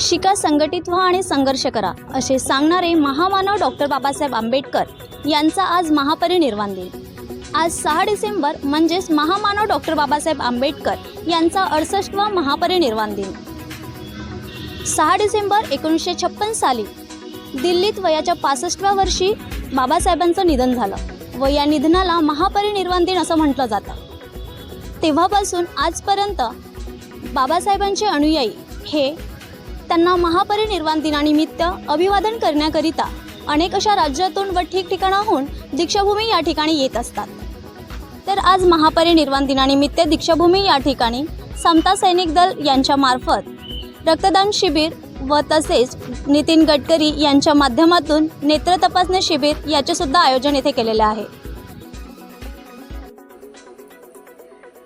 शिका संघटित व्हा आणि संघर्ष करा असे सांगणारे महामानव डॉक्टर बाबासाहेब आंबेडकर यांचा आज महापरिनिर्वाण दिन. आज सहा डिसेंबर म्हणजेच महामानव डॉक्टर बाबासाहेब आंबेडकर यांचा अडसष्टवा महापरिनिर्वाण दिन. सहा डिसेंबर एकोणीसशे छप्पन साली दिल्लीत वयाच्या पासष्टव्या वर्षी बाबासाहेबांचं निधन झालं व या निधनाला महापरिनिर्वाण दिन असं म्हटलं जातं. तेव्हापासून आजपर्यंत बाबासाहेबांचे अनुयायी हे त्यांना महापरिनिर्वाण दिनानिमित्त अभिवादन करण्याकरिता अनेक अशा राज्यातून व ठिकठिकाणाहून दीक्षाभूमी या ठिकाणी येत असतात. तर आज महापरिनिर्वाण दिनानिमित्त दीक्षाभूमी या ठिकाणी समता सैनिक दल यांच्या मार्फत रक्तदान शिबिर व तसेच नितीन गडकरी यांच्या माध्यमातून नेत्र तपासणी शिबिर याचे सुद्धा आयोजन येथे केलेले आहे.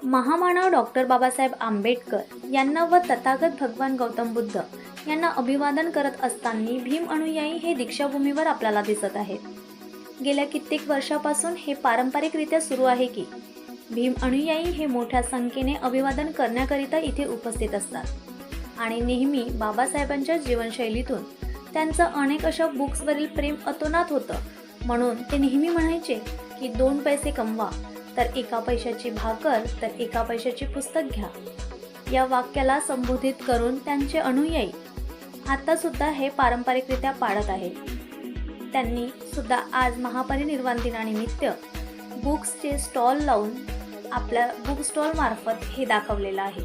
महामानव डॉक्टर बाबासाहेब आंबेडकर यांना व तथागत भगवान गौतम बुद्ध यांना अभिवादन करत असताना भीम अनुयायी हे दीक्षाभूमीवर आपल्याला दिसत आहेत. गेल्या कित्येक वर्षापासून हे पारंपरिकरित्या सुरू आहे की भीम अनुयायी हे मोठ्या संख्येने अभिवादन करण्याकरिता इथे उपस्थित असतात. आणि नेहमी बाबासाहेबांच्या जीवनशैलीतून त्यांचं अनेक अशा बुक्सवरील प्रेम अतोनात होतं. म्हणून ते नेहमी म्हणायचे की दोन पैसे कमवा तर एका पैशाची भाकर तर एका पैशाची पुस्तक घ्या. या वाक्याला संबोधित करून त्यांचे अनुयायी आता सुद्धा हे पारंपरिकरित्या पाळत आहे त्यांनी सुद्धा आज महापरिनिर्वाण दिनानिमित्त बुक्सचे स्टॉल लावून आपल्या बुक स्टॉल मार्फत हे दाखवलेलं आहे.